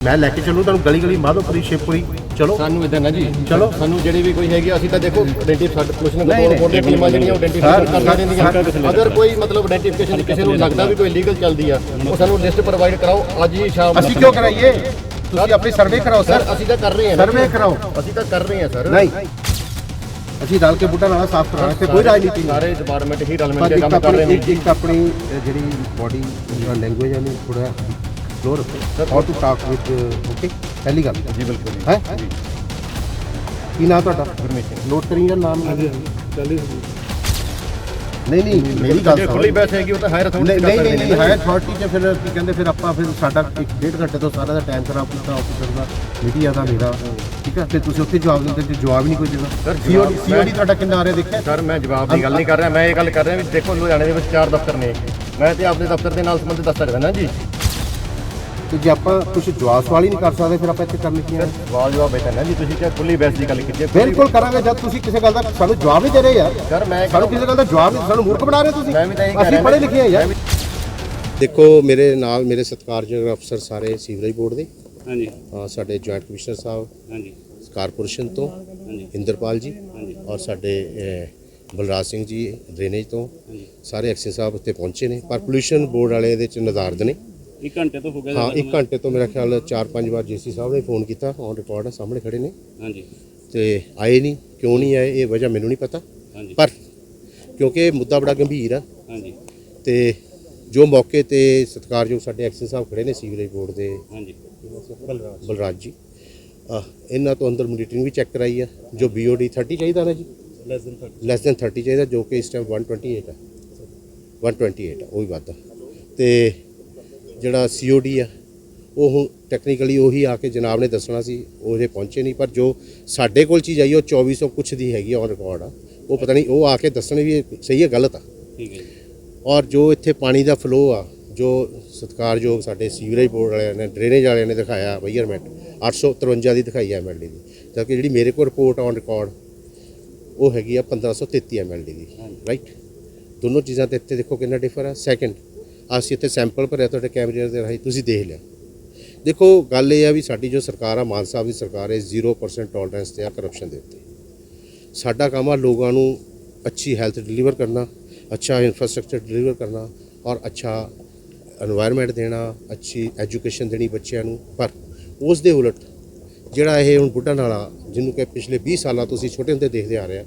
ਮੈਂ ਲੈ ਕੇ ਚੱਲੂ ਤੁਹਾਨੂੰ ਗਲੀ ਗਲੀ ਮਾਧੋਪੁਰੀ ਸ਼ੇਪੁਰੀ ਚਲੋ। ਸਾਨੂੰ ਇਦਾਂ ਨਾ ਜੀ। ਚਲੋ। ਸਾਨੂੰ ਜਿਹੜੀ ਵੀ ਕੋਈ ਹੈਗੀ ਅਸੀਂ ਤਾਂ ਦੇਖੋ ਆਇਡੈਂਟੀਫਾਈ ਸਾਡੇ ਪੁਲਿਸ ਨਹੀਂ, ਨੇ ਕੋਲ ਨਹੀਂ। ਟੀਮਾਂ ਜਿਹੜੀਆਂ ਆਇਡੈਂਟੀਫਾਈ ਸਰ, ਕਰ ਦਿੰਦੀਆਂ। ਅਗਰ ਕੋਈ ਮਤਲਬ ਆਇਡੈਂਟੀਫਿਕੇਸ਼ਨ ਕਿਸੇ ਨੂੰ ਲੱਗਦਾ ਵੀ ਕੋਈ ਲੀਗਲ ਚੱਲਦੀ ਆ ਉਹ ਸਾਨੂੰ ਲਿਸਟ ਪ੍ਰੋਵਾਈਡ ਕਰਾਓ ਅੱਜ ਹੀ ਸ਼ਾਮ ਅਸੀਂ ਕਿਉਂ ਕਰਾਈਏ? ਤੁਸੀਂ ਆਪਣੀ ਸਰਵੇ ਕਰਾਓ ਸਰ। ਅਸੀਂ ਤਾਂ ਕਰ ਰਹੇ ਹਾਂ। ਸਰਵੇ ਕਰਾਓ। ਅਸੀਂ ਤਾਂ ਕਰ ਰਹੇ ਹਾਂ ਸਰ। ਨਹੀਂ। ਅਸੀਂ ਰਲ ਕੇ ਬੁੱਢਾ ਨਾਲਾ ਸਾਫ਼ ਕਰਾਉਣਾ ਤੇ ਕੋਈ ਰਾਜਨੀਤੀ ਨਹੀਂ। ਸਾਰੇ ਡਿਪਾਰਟਮੈਂਟ ਹੀ ਰਲ ਮਿਲ ਕੇ ਕੰਮ ਕਰ ਰਹੇ ਨੇ। ਇੱਕ ਇੱਕ ਆਪਣੀ ਜਿਹੜੀ ਬੋਡੀ ਲੈਂਗੁਏਜ ਹੈ ਨੂੰ ਥੋੜਾ ਰੱਖੋ। How to talk with okay ਪਹਿਲੀ ਗੱਲ। ਜੀ ਬਿਲਕੁਲ ਜੀ। ਹੈ? ਕੀ ਨਾਮ ਤੁਹਾਡਾ? ਪਰਮਿਸ਼ਨ ਨੋਟ ਕਰੀ ਜਾਂ ਨਾਮ ਨਹੀਂ? ਨਹੀਂ ਮੇਰੀ ਗੱਲ ਸੁਣੋ। ਖੁੱਲੀ ਬੈਠ ਹੈਗੀ ਉਹ ਤਾਂ ਹਾਇਰ ਨਹੀਂ ਅਥਾਰਟੀ ਨਹੀਂ ਨਹੀਂ ਹਾਇਰ ਅਥਾਰਟੀ ਚ ਫਿਰ ਕੀ ਕਹਿੰਦੇ ਫਿਰ ਆਪਾਂ ਫਿਰ ਸਾਡਾ ਇੱਕ ਡੇਢ ਘੰਟੇ ਤੋਂ ਸਾਰਾ ਦਾ ਟਾਈਮ ਖਰਾਬ ਕੀਤਾ ਆਫੀਸਰ ਦਾ ਮੀਡੀਆ ਦਾ ਮੇਰਾ ਠੀਕ ਹੈ? ਤੇ ਤੁਸੀਂ ਉੱਥੇ ਜਵਾਬ ਦਿੰਦੇ ਤੇ ਜਵਾਬ ਹੀ ਨਹੀਂ ਕੋਈ ਦੇਣਾ। Sir, ਸੀਓਡੀ ਸੀਓਡੀ ਤੁਹਾਡਾ ਕਿੰਨਾ ਆ ਰਿਹਾ ਦੇਖਿਆ? ਸਰ ਮੈਂ ਜਵਾਬ ਦੀ ਗੱਲ ਨਹੀਂ ਕਰ ਰਿਹਾ ਮੈਂ ਇਹ ਗੱਲ ਕਰ ਰਿਹਾ ਵੀ ਦੇਖੋ ਲੁਧਿਆਣੇ ਦੇ ਵਿੱਚ ਚਾਰ ਦਫ਼ਤਰ ਨੇ। ਮੈਂ ਤੇ ਆਪਣੇ ਦਫ਼ਤਰ ਦੇ ਨਾਲ ਸੰਬੰਧਿਤ ਦੱਸ ਸਕਦਾ ਨਾ ਜੀ। ਤੇ ਜੇ ਆਪਾਂ ਕੁਝ ਜਵਾਬ ਸਵਾਲ ਹੀ ਨਹੀਂ ਕਰ ਸਕਦੇ ਫਿਰ ਆਪਾਂ ਇੱਥੇ ਕਰਨੀ ਕੀ ਹੈ ਸਵਾਲ ਜਵਾਬ ਬੈਠਾ ਨਾ ਜੀ ਤੁਸੀਂ ਕਿਹਾ ਖੁੱਲੀ ਬੈਠ ਦੀ ਗੱਲ ਕੀਤੀ ਹੈ। ਬਿਲਕੁਲ ਕਰਾਂਗੇ ਜਦ ਤੁਸੀਂ ਕਿਸੇ ਗੱਲ ਦਾ ਸਾਨੂੰ ਜਵਾਬ ਨਹੀਂ ਦੇ ਰਹੇ ਯਾਰ। ਸਰ ਮੈਂ ਸਾਨੂੰ ਕਿਸੇ ਗੱਲ ਦਾ ਜਵਾਬ ਨਹੀਂ ਸਾਨੂੰ ਮੂਰਖ ਬਣਾ ਰਹੇ ਤੁਸੀਂ। ਮੈਂ ਵੀ ਤਾਂ ਇਹੀ ਕਹਿ ਅਸੀਂ ਪੜ੍ਹੇ ਲਿਖੇ ਆ ਯਾਰ। ਦੇਖੋ ਮੇਰੇ ਨਾਲ ਮੇਰੇ ਸਤਿਕਾਰਯੋਗ ਅਫਸਰ ਸਾਰੇ ਸੀਵਰੇਜ ਬੋਰਡ ਦੇ। ਹਾਂਜੀ। ਸਾਡੇ ਜੁਆਇੰਟ ਕਮਿਸ਼ਨਰ ਸਾਹਿਬ ਹਾਂਜੀ। ਕਾਰਪੋਰੇਸ਼ਨ ਤੋਂ ਹਾਂਜੀ। ਇੰਦਰਪਾਲ ਜੀ ਹਾਂਜੀ। ਔਰ ਸਾਡੇ ਬਲਰਾਜ ਸਿੰਘ ਜੀ ਡਰੇਨੇਜ ਤੋਂ। ਹਾਂਜੀ। ਸਾਰੇ ਐਕਸ਼ਨ ਸਾਹਿਬ ਉੱਤੇ ਪਹੁੰਚੇ ਨੇ। ਪਰ ਪੋਲੂਸ਼ਨ ਬੋਰਡ ਵਾਲੇ ਇਹਦੇ ਚ ਨਜ਼ਾਰਦ ਨੇ। ਇੱਕ ਘੰਟੇ ਤੋਂ ਹੋ ਗਿਆ ਹਾਂ ਇੱਕ ਘੰਟੇ ਤੋਂ ਮੇਰਾ ਖਿਆਲ 4-5 ਵਾਰ ਜੀਸੀ ਸਾਹਿਬ ਨੇ ਫੋਨ ਕੀਤਾ ਔਨ ਰਿਕਾਰਡ ਹੈ ਸਾਹਮਣੇ ਖੜੇ ਨੇ। ਹਾਂਜੀ। ਤੇ ਆਏ ਨਹੀਂ ਕਿਉਂ ਨਹੀਂ ਆਏ ਇਹ ਵਜ੍ਹਾ ਮੈਨੂੰ ਨਹੀਂ ਪਤਾ। ਹਾਂਜੀ। ਪਰ ਕਿਉਂਕਿ ਇਹ ਮੁੱਦਾ ਬੜਾ ਗੰਭੀਰ ਆ। ਹਾਂਜੀ। ਤੇ ਜੋ ਮੌਕੇ ਤੇ ਸਤਿਕਾਰਯੋਗ ਸਾਡੇ ਐਕਸ਼ਨ ਸਾਹਿਬ ਖੜੇ ਨੇ ਸੀਵਰੇਜ ਬੋਰਡ ਦੇ ਹਾਂਜੀ। ਬਲਰਾਜ ਜੀ। ਅਹ, ਇਹਨਾਂ ਤੋਂ ਅੰਦਰ ਮੋਨੀਟਰਿੰਗ ਵੀ ਚੈੱਕ ਕਰਾਈ ਆ ਜੋ BOD 30 ਚਾਹੀਦਾ ਨਾ ਜੀ? ਲੈਸ ਦੈਨ 30 ਲੈਸ ਦੈਨ 30 ਚਾਹੀਦਾ ਜੋ ਕਿ ਇਸ ਟਾਈਮ 128 ਹੈ 128 ਆ ਉਹ ਵੀ ਵੱਧ ਆ। ਤੇ ਜਿਹੜਾ COD ਆ ਉਹ ਟੈਕਨੀਕਲੀ ਉਹੀ ਆ ਕੇ ਜਨਾਬ ਨੇ ਦੱਸਣਾ ਸੀ ਉਹਦੇ ਪਹੁੰਚੇ ਨਹੀਂ ਪਰ ਜੋ ਸਾਡੇ ਕੋਲ ਚੀਜ਼ ਆਈ ਉਹ 2400 ਕੁਛ ਦੀ ਹੈਗੀ ਔਨ ਰਿਕਾਰਡ ਆ। ਉਹ ਪਤਾ ਨਹੀਂ ਉਹ ਆ ਕੇ ਦੱਸਣ ਵੀ ਸਹੀ ਹੈ ਗਲਤ ਆ। ਠੀਕ ਹੈ ਜੀ। ਔਰ ਜੋ ਇੱਥੇ ਪਾਣੀ ਦਾ ਫਲੋ ਆ ਜੋ ਸਤਿਕਾਰਯੋਗ ਸਾਡੇ ਸੀਵਰੇਜ ਬੋਰਡ ਵਾਲਿਆਂ ਨੇ ਡਰੇਨੇਜ ਵਾਲਿਆਂ ਨੇ ਦਿਖਾਇਆ ਮੈਜ਼ਰਮੈਂਟ 853 ਦੀ ਦਿਖਾਈ ਹੈ ਐਮਐਲਡੀ ਦੀ। ਜਦਕਿ ਜਿਹੜੀ ਮੇਰੇ ਕੋਲ ਰਿਪੋਰਟ ਔਨ ਰਿਕਾਰਡ ਉਹ ਹੈਗੀ ਆ 1533 ਐਮਐਲਡੀ ਦੀ ਰਾਈਟ ਦੋਨੋਂ ਚੀਜ਼ਾਂ ਤੇ ਇੱਥੇ ਦੇਖੋ ਕਿੰਨਾ ਡਿਫਰ ਆ। ਸੈਕੰਡ ਅਸੀਂ ਇੱਥੇ ਸੈਂਪਲ ਭਰਿਆ ਤੁਹਾਡੇ ਕੈਮਰੇ ਦੇ ਰਾਹੀਂ, ਤੁਸੀਂ ਦੇਖ ਲਿਆ। ਦੇਖੋ, ਗੱਲ ਇਹ ਆ ਵੀ ਸਾਡੀ ਜੋ ਸਰਕਾਰ ਆ, ਮਾਨ ਸਾਹਿਬ ਦੀ ਸਰਕਾਰ ਹੈ 0% ਟੋਲਰੈਂਸ ਤੇ ਆ ਕਰਪਸ਼ਨ ਦੇ ਉੱਤੇ। ਸਾਡਾ ਕੰਮ ਆ ਲੋਕਾਂ ਨੂੰ ਅੱਛੀ ਹੈਲਥ ਡਿਲੀਵਰ ਕਰਨਾ, ਅੱਛਾ ਇਨਫਰਾਸਟ੍ਰਕਚਰ ਡਿਲੀਵਰ ਕਰਨਾ ਔਰ ਅੱਛਾ এনवायरमेंट ਦੇਣਾ, ਅੱਛੀ ਐਜੂਕੇਸ਼ਨ ਦੇਣੀ ਬੱਚਿਆਂ ਨੂੰ। ਪਰ ਉਸ ਦੇ ਉਲਟ ਜਿਹੜਾ ਇਹ ਹੁਣ ਬੁੱਢਾ ਨਾਲਾ, ਜਿਹਨੂੰ ਕਿ ਪਿਛਲੇ 20 ਸਾਲਾਂ ਤੋਂ ਅਸੀਂ ਛੋਟੇ ਹੁੰਦੇ ਦੇਖਦੇ ਆ ਰਹੇ ਆ,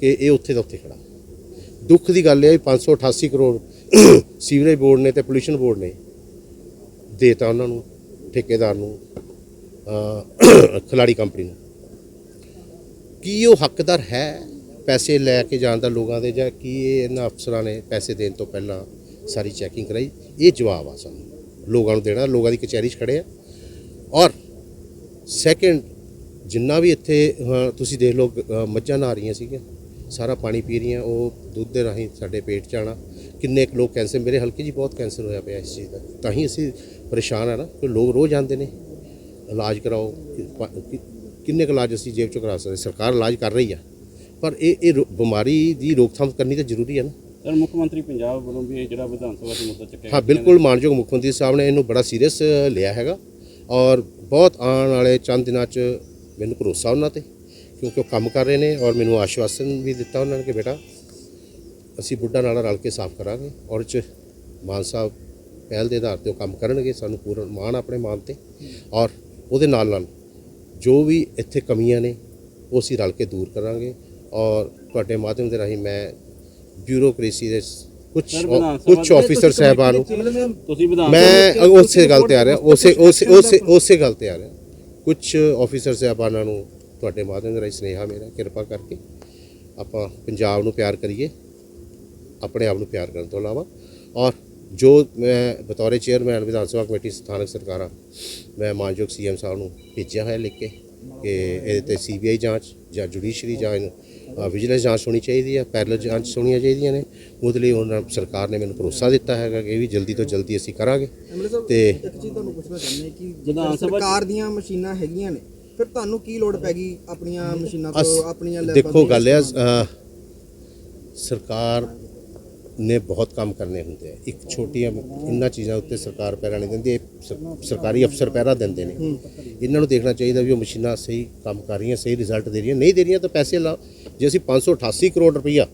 ਕਿ ਇਹ ਉੱਥੇ ਦਾ ਉੱਥੇ ਖੜਾ। ਦੁੱਖ ਦੀ ਗੱਲ ਹੈ 588 ਕਰੋੜ ਸੀਵਰੇਜ ਬੋਰਡ ਨੇ ਤੇ ਪੋਲੂਸ਼ਨ ਬੋਰਡ ਨੇ ਦੇਤਾ ਉਹਨਾਂ ਨੂੰ, ਠੇਕੇਦਾਰ ਨੂੰ ਖਿਲਾੜੀ ਕੰਪਨੀ ਨੂੰ। ਕੀ ਉਹ ਹੱਕਦਾਰ ਹੈ ਪੈਸੇ ਲੈ ਕੇ ਜਾਣ ਦਾ ਲੋਕਾਂ ਦੇ ਜਾਂ ਕੀ ਇਹ ਇਹਨਾਂ ਅਫਸਰਾਂ ਨੇ ਪੈਸੇ ਦੇਣ ਤੋਂ ਪਹਿਲਾਂ ਸਾਰੀ ਚੈਕਿੰਗ ਕਰਾਈ? ਇਹ ਜਵਾਬ ਆ ਸਾਨੂੰ। ਲੋਕਾਂ ਨੂੰ ਦੇਣਾ, ਲੋਕਾਂ ਦੀ ਕਚਹਿਰੀ 'ਚ ਖੜੇ ਆ। ਔਰ ਸੈਕੰਡ ਜਿੰਨਾ ਵੀ ਇੱਥੇ ਤੁਸੀਂ ਦੇਖ ਲਓ ਮੱਝਾਂ ਨਹਾ ਰਹੀਆਂ ਸੀਗੀਆਂ, ਸਾਰਾ ਪਾਣੀ ਪੀ ਰਹੀਆਂ, ਉਹ ਦੁੱਧ ਦੇ ਰਾਹੀਂ ਸਾਡੇ ਪੇਟ 'ਚ ਆਉਣਾ। ਕਿੰਨੇ ਕੁ ਲੋਕ ਕੈਂਸਰ ਮੇਰੇ ਹਲਕੇ 'ਚ ਬਹੁਤ ਕੈਂਸਰ ਹੋਇਆ ਪਿਆ ਇਸ ਚੀਜ਼ ਦਾ। ਤਾਂ ਹੀ ਅਸੀਂ ਪਰੇਸ਼ਾਨ ਆ ਨਾ ਕਿ ਲੋਕ ਰੋਜ਼ ਆਉਂਦੇ ਨੇ। ਇਲਾਜ ਕਰਾਓ ਕਿੰਨੇ ਕੁ ਇਲਾਜ ਅਸੀਂ ਜੇਬ 'ਚੋਂ ਕਰਾ ਸਕਦੇ ਸਰਕਾਰ ਇਲਾਜ ਕਰ ਰਹੀ ਆ। ਪਰ ਇਹ ਇਹ ਬਿਮਾਰੀ ਦੀ ਰੋਕਥਾਮ ਕਰਨੀ ਤਾਂ ਜ਼ਰੂਰੀ ਹੈ ਨਾ। ਸਰ ਮੁੱਖ ਮੰਤਰੀ ਪੰਜਾਬ ਵੱਲੋਂ ਵੀ ਇਹ ਜਿਹੜਾ ਵਿਧਾਨ ਸਭਾ ਦਾ ਮੁੱਦਾ ਚੱਕਿਆ ਹਾਂ ਬਿਲਕੁਲ ਮਾਨਯੋਗ ਮੁੱਖ ਮੰਤਰੀ ਸਾਹਿਬ ਨੇ ਇਹਨੂੰ ਬੜਾ ਸੀਰੀਅਸ ਲਿਆ ਹੈਗਾ। ਔਰ ਬਹੁਤ ਆਉਣ ਵਾਲੇ ਚੰਦ ਦਿਨਾਂ 'ਚ ਮੈਨੂੰ ਭਰੋਸਾ ਉਹਨਾਂ ਤੇ ਕਿਉਂਕਿ ਉਹ ਕੰਮ ਕਰ ਰਹੇ ਨੇ ਔਰ ਮੈਨੂੰ ਆਸ਼ਵਾਸਨ ਵੀ ਦਿੱਤਾ ਉਹਨਾਂ ਨੇ ਕਿ ਬੇਟਾ ਅਸੀਂ ਬੁੱਢਾ ਨਾਲਾ ਰਲ ਕੇ ਸਾਫ਼ ਕਰਾਂਗੇ ਔਰ 'ਚ ਮਾਨ ਸਾਹਿਬ ਪਹਿਲ ਦੇ ਆਧਾਰ ਤੇ ਉਹ ਕੰਮ ਕਰਨਗੇ ਸਾਨੂੰ ਪੂਰਨ ਮਾਣ ਆਪਣੇ ਮਾਨ ਤੇ ਔਰ ਉਹਦੇ ਨਾਲ ਨਾਲ ਜੋ ਵੀ ਇੱਥੇ ਕਮੀਆਂ ਨੇ ਉਹ ਅਸੀਂ ਰਲ ਕੇ ਦੂਰ ਕਰਾਂਗੇ ਔਰ ਤੁਹਾਡੇ ਮਾਧਿਅਮ ਦੇ ਰਾਹੀਂ ਮੈਂ ਬਿਊਰੋਕ੍ਰੇਸੀ ਦੇ ਕੁਝ ਕੁਝ ਆਫੀਸਰ ਸਾਹਿਬਾਨ ਨੂੰ ਤੁਸੀਂ ਵਿਧਾਨ ਮੈਂ ਉਸੇ ਗੱਲ ਤੇ ਆ ਰਿਹਾ ਉਸੇ ਉਸੇ ਉਸੇ ਉਸੇ ਗੱਲ ਤੇ ਆ ਰਿਹਾ। ਕੁਝ ਆਫੀਸਰ ਸਾਹਿਬਾਨਾਂ ਨੂੰ ਤੁਹਾਡੇ ਮਾਧਿਅਮ ਦੇ ਰਾਹੀਂ ਸੁਨੇਹਾ ਮੇਰਾ ਕਿਰਪਾ ਕਰਕੇ ਆਪਾਂ ਪੰਜਾਬ ਨੂੰ ਪਿਆਰ ਕਰੀਏ। ਆਪਣੇ ਆਪ ਨੂੰ ਪਿਆਰ ਕਰਨ ਤੋਂ ਇਲਾਵਾ ਔਰ ਜੋ ਮੈਂ ਬਤੌਰੇ ਚੇਅਰਮੈਨ ਵਿਧਾਨ ਸਭਾ ਕਮੇਟੀ ਸਥਾਨਕ ਸਰਕਾਰਾਂ ਮੈਂ ਮਾਨਯੋਗ ਸੀਐਮ ਸਾਹਿਬ ਨੂੰ ਭੇਜਿਆ ਹੋਇਆ ਲਿਖ ਕੇ ਕਿ ਇਹਦੇ ਤੇ ਸੀਬੀਆਈ ਜਾਂਚ ਜਾਂ ਜੁਡੀਸ਼ਰੀ ਜਾਂ ਵਿਜੀਲੈਂਸ ਜਾਂਚ ਹੋਣੀ ਚਾਹੀਦੀ ਹੈ ਪੈਰਲਲ ਜਾਂਚ ਹੋਣੀਆਂ ਚਾਹੀਦੀਆਂ ਨੇ। ਉਹਦੇ ਲਈ ਉਹਨਾਂ ਸਰਕਾਰ ਨੇ ਮੈਨੂੰ ਭਰੋਸਾ ਦਿੱਤਾ ਹੈਗਾ ਕਿ ਇਹ ਵੀ ਜਲਦੀ ਤੋਂ ਜਲਦੀ ਅਸੀਂ ਕਰਾਂਗੇ। ਤੇ ਇੱਕ ਚੀਜ਼ ਤੁਹਾਨੂੰ ਪੁੱਛਣਾ ਚਾਹੁੰਦੇ ਕਿ 'ਚ- ਸਰਕਾਰ ਦੀਆਂ ਮਸ਼ੀਨਾਂ ਹੈਗੀਆਂ ਨੇ ਫਿਰ ਤੁਹਾਨੂੰ ਕੀ ਲੋੜ ਪੈ ਗਈ ਆਪਣੀਆਂ ਮਸ਼ੀਨਾਂ ਤੋਂ ਆਪਣੀਆਂ ਲੈਬਾਂ ਦੇਖੋ ਗੱਲ ਹੈ ਸਰਕਾਰ ਨੇ ਬਹੁਤ ਕੰਮ ਕਰਨੇ ਹੁੰਦੇ ਆ। ਇੱਕ ਛੋਟੀਆਂ ਇੰਨਾ ਚੀਜ਼ਾਂ ਉੱਤੇ ਸਰਕਾਰ ਪੈਰਾ ਨਹੀਂ ਦਿੰਦੀ ਇਹ ਸਰਕਾਰੀ ਅਫਸਰ ਪੈਰਾ ਦਿੰਦੇ ਨੇ। ਇਹਨਾਂ ਨੂੰ ਦੇਖਣਾ ਚਾਹੀਦਾ ਵੀ ਉਹ ਮਸ਼ੀਨਾਂ ਸਹੀ ਕੰਮ ਕਰ ਰਹੀਆਂ ਸਹੀ ਰਿਜ਼ਲਟ ਦੇ ਰਹੀਆਂ। ਨਹੀਂ ਦੇ ਰਹੀਆਂ ਤਾਂ ਪੈਸੇ ਲਾ ਜੇ ਅਸੀਂ 588 ਕਰੋੜ ਰੁਪਈਆ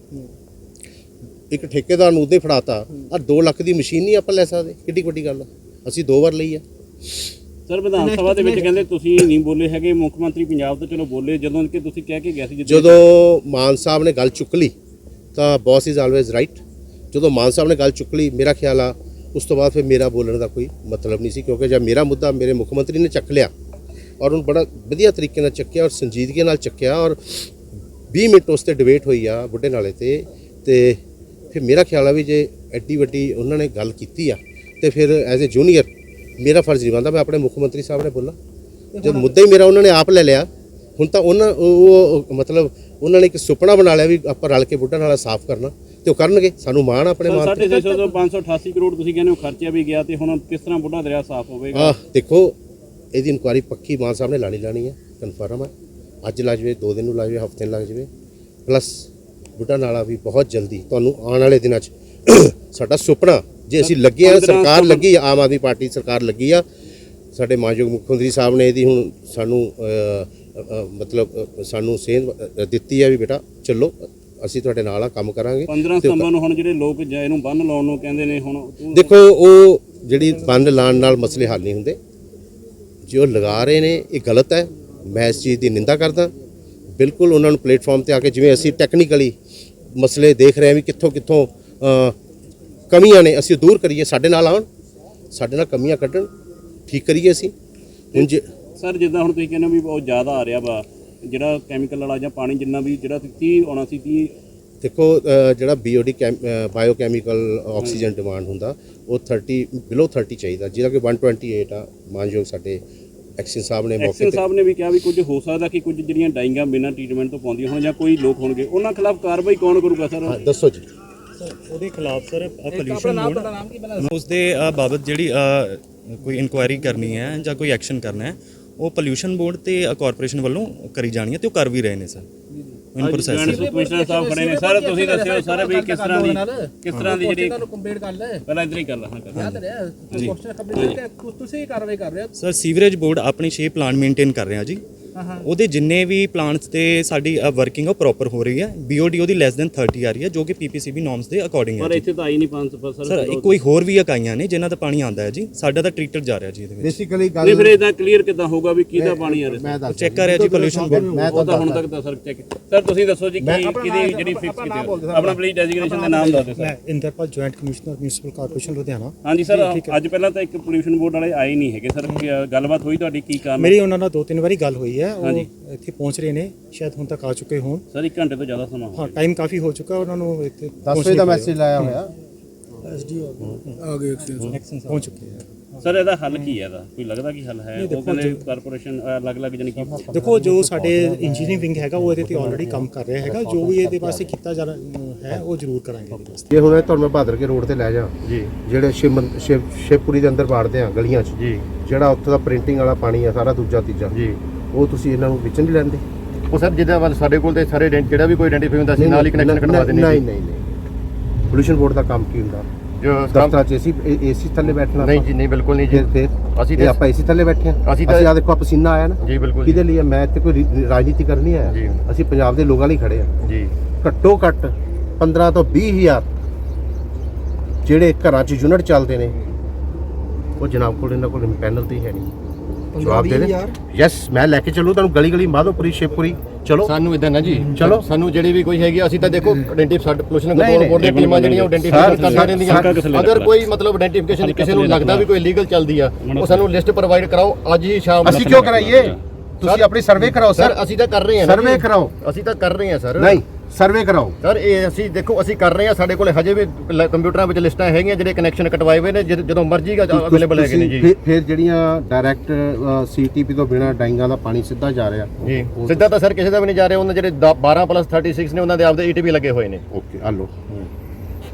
ਇੱਕ ਠੇਕੇਦਾਰ ਨੂੰ ਉਹਦੇ ਫੜਾਤਾ ਆ 2 ਲੱਖ ਦੀ ਮਸ਼ੀਨ ਨਹੀਂ ਆਪਾਂ ਲੈ ਸਕਦੇ। ਕਿੱਡੀ ਵੱਡੀ ਗੱਲ ਆ। ਅਸੀਂ ਦੋ ਵਾਰ ਲਈ ਆ। ਸਰ ਵਿਧਾਨ ਸਭਾ ਦੇ ਵਿੱਚ ਕਹਿੰਦੇ ਤੁਸੀਂ ਨਹੀਂ ਬੋਲੇ ਹੈਗੇ। ਮੁੱਖ ਮੰਤਰੀ ਪੰਜਾਬ ਤੋਂ ਚਲੋ ਬੋਲੇ। ਜਦੋਂ ਕਿ ਤੁਸੀਂ ਕਹਿ ਕੇ ਗਿਆ ਸੀ ਜਦੋਂ ਮਾਨ ਸਾਹਿਬ ਨੇ ਗੱਲ ਚੁੱਕ ਲਈ ਤਾਂ ਬੌਸ ਇਜ਼ ਆਲਵੇਜ਼ ਰਾਈਟ ਜਦੋਂ ਮਾਨ ਸਾਹਿਬ ਨੇ ਗੱਲ ਚੁੱਕ ਲਈ ਮੇਰਾ ਖਿਆਲ ਆ ਉਸ ਤੋਂ ਬਾਅਦ ਫਿਰ ਮੇਰਾ ਬੋਲਣ ਦਾ ਕੋਈ ਮਤਲਬ ਨਹੀਂ ਸੀ ਕਿਉਂਕਿ ਜਦ ਮੇਰਾ ਮੁੱਦਾ ਮੇਰੇ ਮੁੱਖ ਮੰਤਰੀ ਨੇ ਚੱਕ ਲਿਆ ਔਰ ਉਹਨੂੰ ਬੜਾ ਵਧੀਆ ਤਰੀਕੇ ਨਾਲ ਚੱਕਿਆ ਔਰ ਸੰਜੀਦਗੀ ਨਾਲ ਚੱਕਿਆ ਔਰ 20 ਮਿੰਟ ਉਸ ਤੇ ਡਿਬੇਟ ਹੋਈ ਆ ਬੁੱਢੇ ਨਾਲੇ ਤੇ ਤੇ ਫਿਰ ਮੇਰਾ ਖਿਆਲ ਆ ਵੀ ਜੇ ਐਡੀ ਵੱਡੀ ਉਹਨਾਂ ਨੇ ਗੱਲ ਕੀਤੀ ਆ ਤੇ ਫਿਰ ਐਜ਼ ਅ ਜੂਨੀਅਰ ਮੇਰਾ ਫਰਜ਼ ਨਹੀਂ ਬਣਦਾ ਮੈਂ ਆਪਣੇ ਮੁੱਖ ਮੰਤਰੀ ਸਾਹਿਬ ਨੇ ਬੋਲਾਂ। ਜਦ ਮੁੱਦਾ ਹੀ ਮੇਰਾ ਉਹਨਾਂ ਨੇ ਆਪ ਲੈ ਲਿਆ ਹੁਣ ਤਾਂ ਉਹਨਾਂ ਉਹ ਉਹ ਮਤਲਬ ਉਹਨਾਂ ਨੇ ਇੱਕ ਸੁਪਨਾ ਬਣਾ ਲਿਆ ਵੀ ਆਪਾਂ ਰਲ ਕੇ ਬੁੱਢਾ ਨਾਲਾ ਸਾਫ਼ ਕਰਨਾ। ਤੇ ਉਹ ਕਰਨਗੇ ਸਾਨੂੰ ਮਾਣ ਆ ਆਪਣੇ ਮਾਣ ਤੇ। 650 ਤੋਂ 588 ਕਰੋੜ ਤੁਸੀਂ ਕਹਿੰਦੇ ਹੋ ਖਰਚਿਆ ਵੀ ਗਿਆ ਤੇ ਹੁਣ ਕਿਸ ਤਰ੍ਹਾਂ ਬੁੱਢਾ ਦਰਿਆ ਸਾਫ਼ ਹੋਵੇਗਾ? ਆਹ ਦੇਖੋ ਇਹਦੀ ਇਨਕੁਆਰੀ ਪੱਕੀ ਮਾਨ ਸਾਹਿਬ ਨੇ ਲਾਣੀ ਲਾਣੀ ਹੈ ਕਨਫਰਮ ਹੈ। ਅੱਜ ਲੱਗ ਜਵੇ ਦੋ ਦਿਨ ਨੂੰ ਲੱਗ ਜਵੇ ਹਫ਼ਤੇ ਨੂੰ ਲੱਗ ਜਵੇ। ਪਲੱਸ ਬੁੱਢਾ ਨਾਲਾ ਵੀ ਬਹੁਤ ਜਲਦੀ ਤੁਹਾਨੂੰ ਆਉਣ ਵਾਲੇ ਦਿਨਾਂ 'ਚ ਸਾਡਾ ਸੁਪਨਾ ਜੇ ਅਸੀਂ ਲੱਗੇ ਆ ਸਰਕਾਰ ਲੱਗੀ ਆ, ਆਮ ਆਦਮੀ ਪਾਰਟੀ ਸਰਕਾਰ ਲੱਗੀ ਆ ਸਾਡੇ ਮਾਨਯੋਗ ਮੁੱਖ ਮੰਤਰੀ ਸਾਹਿਬ ਨੇ ਇਹਦੀ ਹੁਣ ਸਾਨੂੰ ਮਤਲਬ ਸਾਨੂੰ ਸੇਧ ਦਿੱਤੀ ਹੈ ਵੀ ਬੇਟਾ ਚੱਲੋ ਅਸੀਂ ਤੁਹਾਡੇ ਨਾਲ ਆ ਕੰਮ ਕਰਾਂਗੇ। 15 ਤੇ ਸਤੰਬਰ ਨੂੰ ਹੁਣ ਜਿਹੜੇ ਲੋਕ ਜ- ਇਹਨੂੰ ਬੰਨ ਲਾਉਣ ਨੂੰ ਕਹਿੰਦੇ ਨੇ ਹੁਣ ਦੇਖੋ ਉਹ ਜਿਹੜੀ ਬੰਦ ਲਾਣ ਨਾਲ ਮਸਲੇ ਹੱਲ ਨਹੀਂ ਹੁੰਦੇ। ਜੋ ਲਗਾ ਰਹੇ ਨੇ ਇਹ ਗਲਤ ਹੈ। ਮੈਂ ਇਸ ਚੀਜ਼ ਦੀ ਨਿੰਦਾ ਕਰਦਾ। ਬਿਲਕੁਲ ਉਹਨਾਂ ਨੂੰ ਪਲੇਟਫਾਰਮ ਤੇ ਆ ਕੇ ਜਿਵੇਂ ਅਸੀਂ ਟੈਕਨੀਕਲੀ ਮਸਲੇ ਦੇਖ ਰਹੇ ਹਾਂ ਵੀ ਕਿੱਥੋਂ ਕਿੱਥੋਂ ਕਮੀਆਂ ਨੇ ਅਸੀਂ ਦੂਰ ਕਰੀਏ ਸਾਡੇ ਨਾਲ ਆਉਣ। ਸਾਡੇ ਨਾਲ ਕਮੀਆਂ ਕੱਢਣ। ਠੀਕ ਕਰੀਏ ਅਸੀਂ। ਹੁਣ ਸਰ ਜਿੱਦਾਂ ਹੁਣ ਤੁਸੀਂ ਕਹਿੰਦੇ ਹੋ ਵੀ ਬਹੁਤ ਜ਼ਿਆਦਾ ਆ ਰਿਹਾ ਵਾ ਜਿਹੜਾ ਕੈਮੀਕਲ ਵਾਲਾ ਜਾਂ ਪਾਣੀ ਜਿੰਨਾ ਵੀ ਜਿਹੜਾ 30 ਆਉਣਾ ਸੀ 30 ਦੇਖੋ ਜਿਹੜਾ ਬੀਓਡੀ ਬਾਇਓਕੈਮੀਕਲ ਆਕਸੀਜਨ ਡਿਮਾਂਡ ਹੁੰਦਾ ਉਹ 30 ਬਿਲੋ 30 ਚਾਹੀਦਾ ਜਿਹੜਾ ਕਿ 128 ਆ। ਮਾਨਯੋਗ ਸਾਡੇ ਐਕਸ਼ਨ ਸਾਹਿਬ ਨੇ ਮੌਕੇ ਐਕਸ਼ਨ ਤੇ ਸਾਹਿਬ ਨੇ ਵੀ ਕਿਹਾ ਵੀ ਕੁਝ ਹੋ ਸਕਦਾ ਕਿ ਕੁਝ ਜਿਹੜੀਆਂ ਡਾਈਂਗਾਂ ਬਿਨਾਂ ਟ੍ਰੀਟਮੈਂਟ ਤੋਂ ਪਾਉਂਦੀਆਂ ਹੋਣ ਜਾਂ ਕੋਈ ਲੋਕ ਹੋਣਗੇ ਉਹਨਾਂ ਖਿਲਾਫ ਕਾਰਵਾਈ ਕੌਣ ਕਰੂਗਾ ਸਰ? ਹਾਂ, ਦੱਸੋ ਜੀ। ਉਹਦੇ ਖਿਲਾਫ ਸਰ ਪੋਲੂਸ਼ਨ ਉਸ ਦੇ ਬਾਬਤ ਜਿਹੜੀ ਕੋਈ ਇਨਕੁਆਇਰੀ ਕਰਨੀ ਹੈ ਜਾਂ ਕੋਈ ਐਕਸ਼ਨ ਕਰਨਾ ਹੈ ਉਹ ਪੋਲੂਸ਼ਨ ਬੋਰਡ ਤੇ ਕਾਰਪੋਰੇਸ਼ਨ ਵੱਲੋਂ ਕਰੀ ਜਾਣੀ ਹੈ ਤੇ ਉਹ ਕਰ ਵੀ ਰਹੇ ਨੇ sir. In process commissioner sahib ਖੜੇ ਨੇ ਸਰ ਤੁਸੀਂ ਦੱਸਿਓ ਸਰ ਵੀ ਕਿਸ ਤਰ੍ਹਾਂ ਦੀ ਕਿਸ ਤਰ੍ਹਾਂ ਦੀ ਜਿਹੜੀ ਕੰਪਲੀਟ ਕਰ ਲੈ। ਪਹਿਲਾਂ ਇਧਰ ਹੀ ਕਰ ਲਾ ਹਾਂ ਕਰ ਯਾਦ ਰਿਹਾ ਕੁਐਸਚਨ ਕੰਪਲੀਟ ਤੁਸੀਂ ਹੀ ਕਾਰਵਾਈ ਕਰ ਰਹੇ ਹੋ? ਸਰ ਸੀਵਰੇਜ ਬੋਰਡ ਆਪਣੀ 6 ਪਲਾਂਟ ਮੇਨਟੇਨ ਕਰ ਰਿਹਾ ਜੀ। ਉਹਦੇ ਜਿੰਨੇ ਵੀ ਪਲਾਂਟਸ ਤੇ ਸਾਡੀ ਵਰਕਿੰਗ ਉਹ ਪ੍ਰੋਪਰ ਹੋ ਰਹੀ ਹੈ। ਬੀਓਡੀ ਉਹਦੀ ਲੈਸ ਦੈਨ 30 ਆ ਰਹੀ ਹੈ ਜੋ ਕਿ ਪੀਪੀਸੀਬੀ ਨਾਰਮਸ ਦੇ ਅਕੋਰਡਿੰਗ ਹੈ ਪਰ ਇੱਥੇ ਤਾਂ ਆਈ ਨਹੀਂ 500 ਸਰ ਸਰ ਇਹ ਕੋਈ ਹੋਰ ਵੀ ਇਕਾਈਆਂ ਨੇ ਜਿਨ੍ਹਾਂ ਦਾ ਪਾਣੀ ਆਉਂਦਾ ਹੈ ਜੀ। ਸਾਡਾ ਤਾਂ ਟ੍ਰੀਟਡ ਜਾ ਰਿਹਾ ਜੀ ਇਹਦੇ ਵਿੱਚ। ਬੇਸਿਕਲੀ ਨਹੀਂ ਫਿਰ ਇਹਦਾ ਕਲੀਅਰ ਕਿਦਾਂ ਹੋਊਗਾ ਵੀ ਕਿਹਦਾ ਪਾਣੀ ਆ ਰਿਹਾ? ਚੈੱਕ ਕਰ ਰਿਹਾ ਜੀ ਪੋਲੂਸ਼ਨ ਬੋਰਡ ਮੈਂ ਤਾਂ ਹੁਣ ਤੱਕ ਤਾਂ ਸਰ ਚੈੱਕ ਸਰ ਤੁਸੀਂ ਦੱਸੋ ਜੀ ਕੀ ਕਿਹਦੀ ਜਿਹੜੀ ਫਿਕਸ ਕੀਤੀ? ਆਪਣਾ ਪਲੀਜ਼ ਡੈਜ਼ਿਗਨੇਸ਼ਨ ਦੇ ਨਾਮ ਦੱਸ ਦਿਓ ਸਰ ਮੈਂ Inderpal joint commissioner municipal corporation Ludhiana. ਹਾਂਜੀ ਸਰ ਅੱਜ ਪਹਿਲਾਂ ਤਾਂ ਇੱਕ ਪੋਲੂਸ਼ਨ ਬੋਰਡ ਵਾਲੇ ਆਏ ਨਹੀਂ ਹੈਗੇ ਸਰ ਗੱਲਬਾਤ ਹੋਈ ਤੁਹਾਡੀ? ਕੀ ਕਾਰਨ ਮੇਰੀ ਉਹਨਾਂ ਨਾਲ ਦੋ ਤਿੰਨ ਵਾਰੀ ਗੱਲ ਹੋਈ ਹੈ। ਉਹ ਇੱਥੇ ਪਹੁੰਚ ਰਹੇ ਨੇ ਸ਼ਾਇਦ ਹੁਣ ਤੱਕ ਆ ਚੁੱਕੇ ਹੋਣ। ਸਰ 1 ਘੰਟੇ ਤੋਂ ਜ਼ਿਆਦਾ ਸਮਾਂ ਹੋ ਹਾਂ ਟਾਈਮ ਕਾਫੀ ਹੋ ਚੁੱਕਾ ਉਹਨਾਂ ਨੂੰ ਇੱਥੇ 10 ਵਜੇ ਦਾ ਮੈਸੇਜ ਲਾਇਆ ਹੋਇਆ। ਪਹੁੰਚ ਚੁੱਕੇ ਹੈ। ਗਿਆ ਸਰ ਇਹਦਾ ਹੱਲ ਕੀ ਹੈ ਇਹਦਾ? ਕੋਈ ਲੱਗਦਾ ਕੀ ਹੱਲ ਹੈ? ਉਹ ਕਹਿੰਦੇ ਕਾਰਪੋਰੇਸ਼ਨ ਅਲੱਗ-ਅਲੱਗ ਜਾਨੀ ਕਿ ਦੇਖੋ ਜੋ ਸਾਡੇ ਇੰਜੀਨੀਅਰਿੰਗ ਵਿੰਗ ਹੈਗਾ ਉਹ ਇਹਦੇ ਤੇ ਆਲਰੇਡੀ ਕੰਮ ਕਰ ਰਿਹਾ ਹੈਗਾ। ਜੋ ਵੀ ਇਹਦੇ ਵਾਸਤੇ ਕੀਤਾ ਜਾ ਹੈ ਉਹ ਜ਼ਰੂਰ ਕਰਾਂਗੇ ਇਹਦੇ ਵਾਸਤੇ। ਇਹ ਤੁਹਾਨੂੰ ਮੈਂ ਬਹਾਦਰ ਕੇ ਰੋਡ ਤੇ ਲੈ ਜਾ। ਜੀ। ਜਿਹੜੇ ਸ਼ਿਵ ਮੰਦ- ਸ਼ਿਵ ਸ਼ਿਵਪੁਰੀ ਦੇ ਅੰਦਰ ਵਾੜਦੇ ਆ ਗਲੀਆਂ 'ਚ। ਜੀ। ਜਿਹੜਾ ਉੱਥੇ ਦਾ ਪ੍ਰਿੰਟਿੰਗ ਵਾਲਾ ਪਾਣੀ ਆ ਸਾਰਾ ਦੂਜਾ ਤੀਜਾ। ਜੀ। ਉਹ ਤੁਸੀਂ ਇਹਨਾਂ ਨੂੰ ਵਿੱਚ ਨਹੀਂ ਲੈਂਦੇ? ਉਹ ਸਰ ਜਿੱਦਾਂ ਵੱਲ ਸਾਡੇ ਕੋਲ ਤੇ ਸਾਰੇ ident- ਜਿਹੜਾ ਵੀ ਕੋਈ ਆਇਡੈਂਟੀਫਾਈ ਹੁੰਦਾ ਸੀ ਨਾਲ ਹੀ ਕਨੈਕਸ਼ਨ ਕਟਵਾ ਦਿੰਦੇ ਨਹੀਂ ਨਹੀਂ ਨਹੀਂ। ਪੋਲੂਸ਼ਨ ਬੋਰਡ ਦਾ ਕੰਮ ਕੀ ਹੁੰਦਾ? ਜੋ ਦਫ਼ਤਰਾਂ 'ਚ ਏਸੀ ਏਸੀ ਥੱਲੇ ਬੈਠਣਾ ਨਹੀਂ ਜੀ ਨਹੀਂ ਬਿਲਕੁਲ ਨਹੀਂ ਜੀ। ਫਿਰ ਅਸੀਂ ਤੇ ਤਾਂ ਆਪਾਂ ਏਸੀ ਥੱਲੇ ਬੈਠੇ ਆ ਅਸੀਂ ਤਾਂ- ਆ ਦੇਖੋ ਪਸੀਨਾ ਆਇਆ ਨਾ। ਜੀ ਬਿਲਕੁਲ ਕਿਹਦੇ ਲਈ ਆ? ਮੈਂ ਇੱਥੇ ਕੋਈ ਰਾਜਨੀਤੀ ਕਰਨੀ ਆਇਆ। ਅਸੀਂ ਪੰਜਾਬ ਦੇ ਲੋਕਾਂ ਲਈ ਖੜੇ ਆ। ਜੀ। ਘੱਟੋ ਘੱਟ 15 ਤੋਂ 20 ਹਜ਼ਾਰ ਜਿਹੜੇ ਘਰਾਂ 'ਚ ਯੂਨਿਟ ਚੱਲਦੇ ਨੇ ਉਹ ਜਨਾਬ ਕੋਲ ਇਹਨਾਂ ਕੋਲ ਪੈਨਲ ਤੇ ਹੈ ਨਹੀਂ। ਜਵਾਬ ਦੇ ਦੇ। ਯੈਸ ਮੈਂ ਲੈ ਕੇ ਚੱਲੂ ਤੁਹਾਨੂੰ ਗਲੀ ਗਲੀ ਮਾਧੋਪੁਰੀ ਸ਼ਿਵਪੁਰੀ ਚਲੋ। ਸਾਨੂੰ ਇਦਾਂ ਨਾ ਜੀ। ਚਲੋ। ਸਾਨੂੰ ਜਿਹੜੀ ਵੀ ਕੋਈ ਹੈਗੀ ਅਸੀਂ ਤਾਂ ਦੇਖੋ ਆਇਡੈਂਟੀਫਾਈ ਸਾਡੇ ਪੋਲੂਸ਼ਨ ਕੰਟਰੋਲ ਬੋਰਡ ਦੀਆਂ ਟੀਮਾਂ ਜਿਹੜੀਆਂ ਆਇਡੈਂਟੀਫਾਈ ਕਰ ਸਰ, ਰਹਿੰਦੀਆਂ ਅਗਰ? ਕੋਈ ਮਤਲਬ ਆਇਡੈਂਟੀਫਿਕੇਸ਼ਨ ਕਿਸੇ ਨੂੰ ਲੱਗਦਾ ਵੀ ਕੋਈ ਇਲੀਗਲ ਚੱਲਦੀ ਆ ਉਹ ਸਾਨੂੰ ਲਿਸਟ ਪ੍ਰੋਵਾਈਡ ਕਰਾਓ ਅੱਜ ਹੀ ਸ਼ਾਮ ਅਸੀਂ ਕਿਉਂ ਕਰਾਈਏ? ਤੁਸੀਂ ਆਪਣੀ ਸਰਵੇ ਕਰਾਓ ਸਰ। ਅਸੀਂ ਤਾਂ ਕਰ ਰਹੇ ਹਾਂ ਸਰਵੇ। ਕਰਾਓ। ਅਸੀਂ ਤਾਂ ਕਰ ਰਹੇ ਹਾਂ ਸਰ। ਨਹੀਂ। ਸਰਵੇ ਕਰਾਓ। ਸਰ ਇਹ ਅਸੀਂ ਦੇਖੋ ਅਸੀਂ ਕਰ ਰਹੇ ਹਾਂ। ਸਾਡੇ ਕੋਲੇ ਹਜੇ ਵੀ ਲ- ਕੰਪਿਊਟਰਾਂ ਵਿੱਚ ਲਿਸਟਾਂ ਹੈਗੀਆਂ ਜਿਹੜੇ ਕਨੈਕਸ਼ਨ ਕਟਵਾਏ ਹੋਏ ਨੇ ਜਦ- ਜਦੋਂ ਮਰਜ਼ੀ ਅਵੇਲੇਬਲ ਹੈਗੇ ਨੇ ਜੀ। ਫਿਰ- ਫਿਰ ਜਿਹੜੀਆਂ ਡਾਇਰੈਕਟ ਸੀਟੀਪੀ ਤੋਂ ਬਿਨਾ ਡਾਈਂਗਾਂ ਦਾ ਪਾਣੀ ਸਿੱਧਾ ਜਾ ਰਿਹਾ। ਜੀ। ਸਿੱਧਾ ਤਾਂ ਸਰ ਕਿਸੇ ਦਾ ਵੀ ਨਹੀਂ ਜਾ ਰਿਹਾ। ਉਹਨਾਂ ਜਿਹੜੇ 12 36 ਨੇ ਉਹਨਾਂ ਦੇ ਆਪਦੇ ਈਟੀਪੀ ਲੱਗੇ ਹੋਏ ਨੇ। ਓਕੇ ਆ ਲੋ